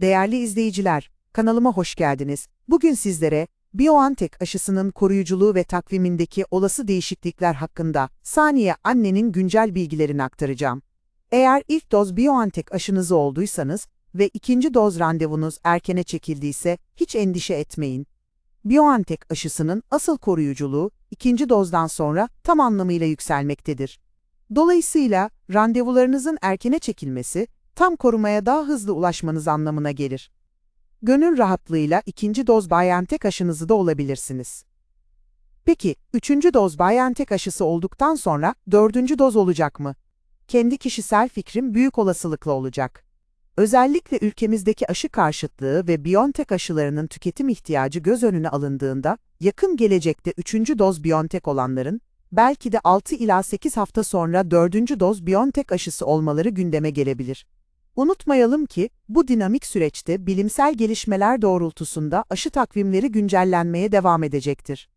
Değerli izleyiciler, kanalıma hoş geldiniz. Bugün sizlere BioNTech aşısının koruyuculuğu ve takvimindeki olası değişiklikler hakkında saniye annenin güncel bilgilerini aktaracağım. Eğer ilk doz BioNTech aşınızı olduysanız ve ikinci doz randevunuz erkene çekildiyse hiç endişe etmeyin. BioNTech aşısının asıl koruyuculuğu ikinci dozdan sonra tam anlamıyla yükselmektedir. Dolayısıyla randevularınızın erkene çekilmesi, tam korumaya daha hızlı ulaşmanız anlamına gelir. Gönül rahatlığıyla ikinci doz BioNTech aşınızı da olabilirsiniz. Peki, üçüncü doz BioNTech aşısı olduktan sonra dördüncü doz olacak mı? Kendi kişisel fikrim büyük olasılıkla olacak. Özellikle ülkemizdeki aşı karşıtlığı ve BioNTech aşılarının tüketim ihtiyacı göz önüne alındığında, yakın gelecekte üçüncü doz BioNTech olanların, belki de 6 ila 8 hafta sonra dördüncü doz BioNTech aşısı olmaları gündeme gelebilir. Unutmayalım ki, bu dinamik süreçte bilimsel gelişmeler doğrultusunda aşı takvimleri güncellenmeye devam edecektir.